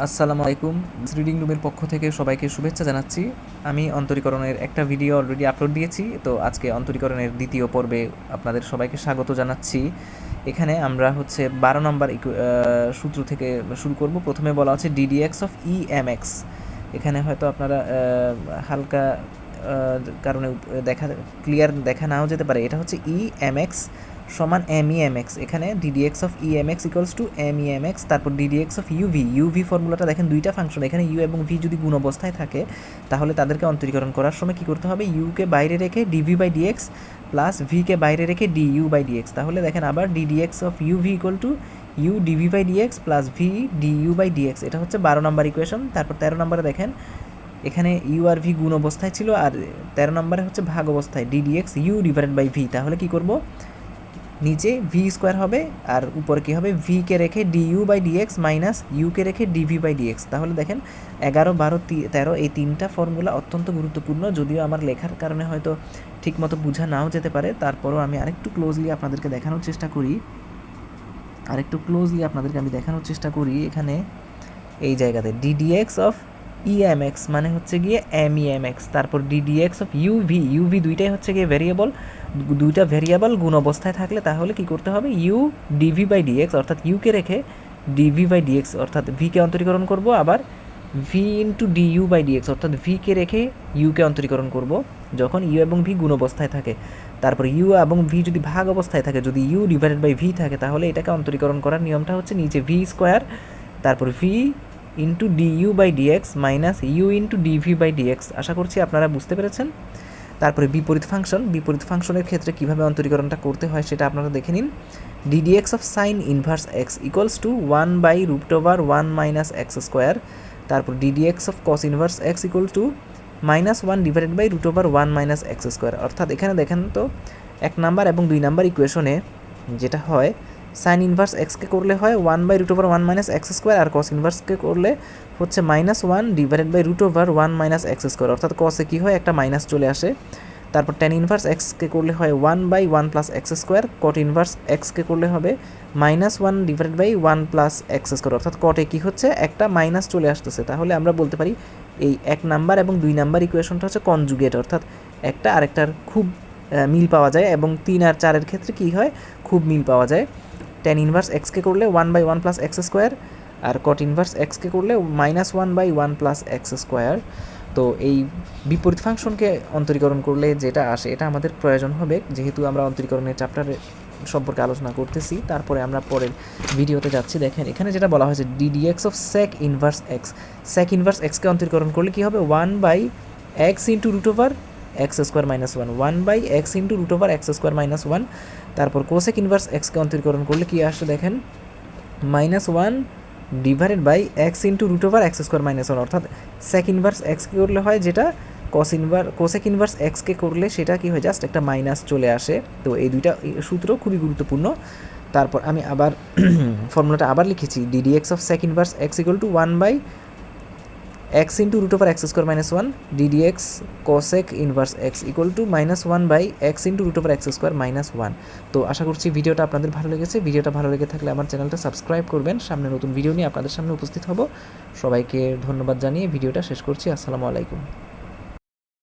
আসসালামু আলাইকুম। রিডিং রুমের পক্ষ থেকে সবাইকে শুভেচ্ছা জানাচ্ছি। আমি অন্তরীকরণের একটা ভিডিও অলরেডি আপলোড দিয়েছি, তো আজকে অন্তরীকরণের দ্বিতীয় পর্বে আপনাদের সবাইকে স্বাগত জানাচ্ছি। এখানে আমরা হচ্ছে বারো নম্বর সূত্র থেকে শুরু করব। প্রথমে বলা হচ্ছে DDX of E M X এখানে হয়তো আপনারা হালকা কারণে দেখা ক্লিয়ার দেখা নাও যেতে পারে। এটা হচ্ছে ই এম এক্স সমান এম ই এম এক্স এখানে DDX of E M X equals to M E M X তারপর ডিডিএক্স অফ ইউভি ইউভি ফর্মুলাটা দেখেন দুইটা ফাংশন এখানে ইউ এবং ভি যদি গুণ অবস্থায় থাকে, তাহলে তাদেরকে অন্তরীকরণ করার সময় কী করতে হবে? ইউকে বাইরে রেখে ডিভি বাই ডিএক্স প্লাস ভিকে বাইরে রেখে ডি ইউ বাই ডিএক্স তাহলে দেখেন আবার DDX of UV equal to U DV by DX plus V D U by DX এটা হচ্ছে বারো নম্বর ইকুয়েশন তারপর তেরো নম্বরে দেখেন, এখানে ইউ আর ভি গুণ অবস্থায় ছিল আর তেরো নম্বরে হচ্ছে ভাগ অবস্থায় DDX U divided by V তাহলে কি করব? নিচে ভি স্কোয়ার হবে আর উপরে কী হবে? ভি কে রেখে D U by DX minus UK রেখে ডিভি বাই ডিএক্স তাহলে দেখেন এগারো, বারো তেরো এই তিনটা ফর্মুলা অত্যন্ত গুরুত্বপূর্ণ। যদিও আমার লেখার কারণে হয়তো ঠিকমতো বোঝা নাও যেতে পারে, তারপরও আমি আরেকটু ক্লোজলি আপনাদেরকে দেখানোর চেষ্টা করি। আরেকটু ক্লোজলি আপনাদেরকে আমি দেখানোর চেষ্টা করি এখানে। এই জায়গাতে ডিডিএক্স অফ ইএমএক্স মানে হচ্ছে গিয়ে এম ইএমএক্স তারপর ডিডিএক্স অফ ইউভি ইউভি দুইটাই হচ্ছে গিয়ে ভেরিয়েবল দুইটা ভেরিয়েবল গুণ অবস্থায় থাকলে তাহলে কি করতে হবে? U d v by d x অর্থাৎ ইউকে রেখে d v by d x অর্থাৎ ভিকে অন্তরীকরণ করব। আবার v into d u by d x অর্থাৎ ভিকে রেখে ইউকে অন্তরীকরণ করব যখন ইউ এবং ভি গুণ অবস্থায় থাকে। তারপর ইউ এবং ভি যদি ভাগ অবস্থায় থাকে, যদি ইউ ডিভাইডেড বাই ভি থাকে, তাহলে এটাকে অন্তরীকরণ করার নিয়মটা হচ্ছে নিচে ভি স্কোয়ার তারপর V into D U by DX minus U into DV by DX আশা করছি আপনারা বুঝতে পেরেছেন। তারপরে বিপরীত ফাংশন বিপরীত ফাংশনের ক্ষেত্রে কীভাবে অন্তরীকরণটা করতে হয় সেটা আপনারা দেখে নিন। DDX of sine inverse X equals to one by root over one minus X square তারপর DDX of cos inverse X equal to minus one divided by root over one minus X square অর্থাৎ এখানে দেখেন তো, এক number এবং দুই number ইকুয়েশনে যেটা হয় সাইন ইনভার্স এক্সকে করলে হয় one by root over one minus X square R cos ইনভার্সকে করলে হচ্ছে minus one divided by root over one minus X square অর্থাৎ কসে কী হয়? একটা মাইনাস চলে আসে। তারপর টেন ইনভার্স এক্সকে করলে হয় one by one plus X square cot inverse এক্সকে করলে হবে minus one divided by one plus X square অর্থাৎ কটে কী হচ্ছে? একটা মাইনাস চলে আসতেছে। তাহলে আমরা বলতে পারি এই এক নাম্বার এবং দুই নাম্বার ইকুয়েশনটা হচ্ছে কনজুগেট অর্থাৎ একটা আরেকটার খুব মিল পাওয়া যায় এবং তিন আর চারের ক্ষেত্রে কী হয়? খুব মিল পাওয়া যায়। টেন ইনভার্স এক্সকে করলে one by one plus X square R cot inverse এক্সকে করলে minus one by one plus X square তো এই বিপরীত ফাংশনকে অন্তরীকরণ করলে যেটা আসে, এটা আমাদের প্রয়োজন হবে। যেহেতু আমরা অন্তরীকরণের চ্যাপ্টারে সম্পর্কে আলোচনা করতেছি, তারপরে আমরা পরের ভিডিওতে যাচ্ছি। দেখেন, এখানে যেটা বলা হয়েছে DDX of sec inverse X sec inverse এক্সকে অন্তরীকরণ করলে কী হবে? One by X into root over X square minus one one by X into root over X square minus one. তারপর কোসেক ইনভার্স এক্সকে অন্তরীকরণ করলে কী আসে দেখেন? Minus one divided by X into root over X square minus one. অর্থাৎ sec inverse এক্সকে করলে হয়? যেটা কস ইনভার কোসেক ইনভার্স এক্সকে করলে সেটা কি হয়? জাস্ট একটা মাইনাস চলে আসে। তো এই দুইটা সূত্র খুবই গুরুত্বপূর্ণ। তারপর আমি আবার ফর্মুলাটা আবার লিখেছি। DDX of sec inverse X equal to one by X into root over X square minus one DDX cosec inverse X equal to minus one by X into root over X square minus one তো আশা করছি ভিডিওটা আপনাদের ভালো লেগেছে। ভিডিওটা ভালো লেগে থাকলে আমার চ্যানেলটা সাবস্ক্রাইব করবেন। সামনে নতুন ভিডিও নিয়ে আপনাদের সামনে উপস্থিত হব। সবাইকে ধন্যবাদ জানিয়ে ভিডিওটা শেষ করছি। আসসালামু আলাইকুম।